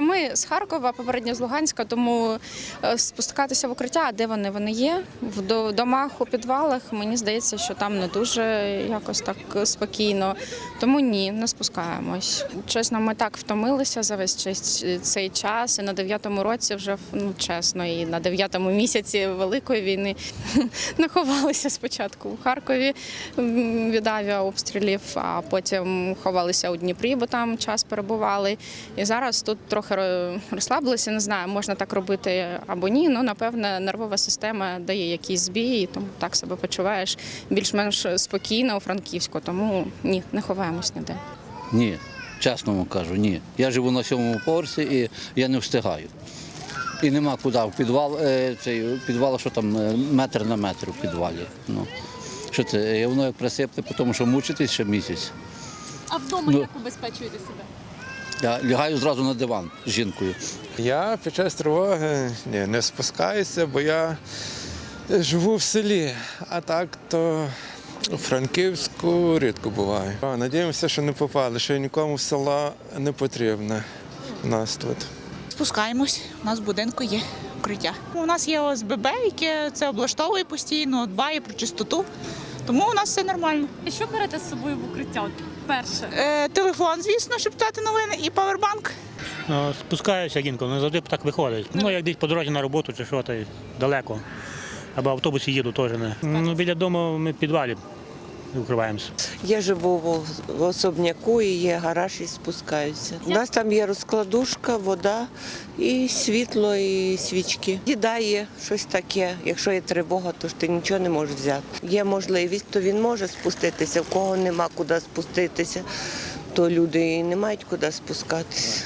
Ми з Харкова, попередньо з Луганська, тому е, спускатися в укриття, де вони? Вони є в домах, у підвалах. Мені здається, що там не дуже якось так спокійно. Тому ні, не спускаємось. Чесно, ми так втомилися за весь цей час. І на дев'ятому році вже ну чесно, і на дев'ятому місяці великої війни не ховалися спочатку у Харкові від авіаобстрілів, а потім ховалися у Дніпрі, бо там час перебували. І зараз тут трохи ро- розслабилися. Не знаю, можна так робити або ні. Ну напевне, нервова система дає якийсь збій, і тому так себе почуваєш більш-менш спокійно у Франківську. Тому ні, не ховаємось ніде. Ні, чесно вам кажу, ні. Я живу на сьомому поверсі і я не встигаю. І нема куди в підвал, е, цей підвал, що там е, метр на метр у підвалі. Ну. Що це? Воно як присипне, тому що мучитись ще місяць. А вдома Ну. як убезпечуєте себе? Я лягаю зразу на диван з жінкою. Я під час тривоги ні, не спускаюся, бо я живу в селі, а так то у Франківську рідко буваю. Надіємося, що не попали, що нікому в села не потрібно у нас тут. Спускаємось, у нас в будинку є укриття. У нас є ОСББ, яке це облаштовує постійно, дбає про чистоту. Тому у нас все нормально. І що берете з собою в укриття? От Перше. Е, телефон, звісно, щоб читати новини, і павербанк. Ну, спускаюся інколи, не завжди так виходить. Ну, як десь по дорозі на роботу чи що, то далеко. Або автобусі їду теж не. Ну, біля дому ми в підвалі укриваємося. Я живу в- особняку і є гараж і спускаюся. У нас там є розкладушка, вода, і світло, і свічки. Їда є щось таке. Якщо є тривога, то ж ти нічого не можеш взяти. Є можливість, то він може спуститися. В кого нема куди спуститися, то люди і не мають куди спускатися.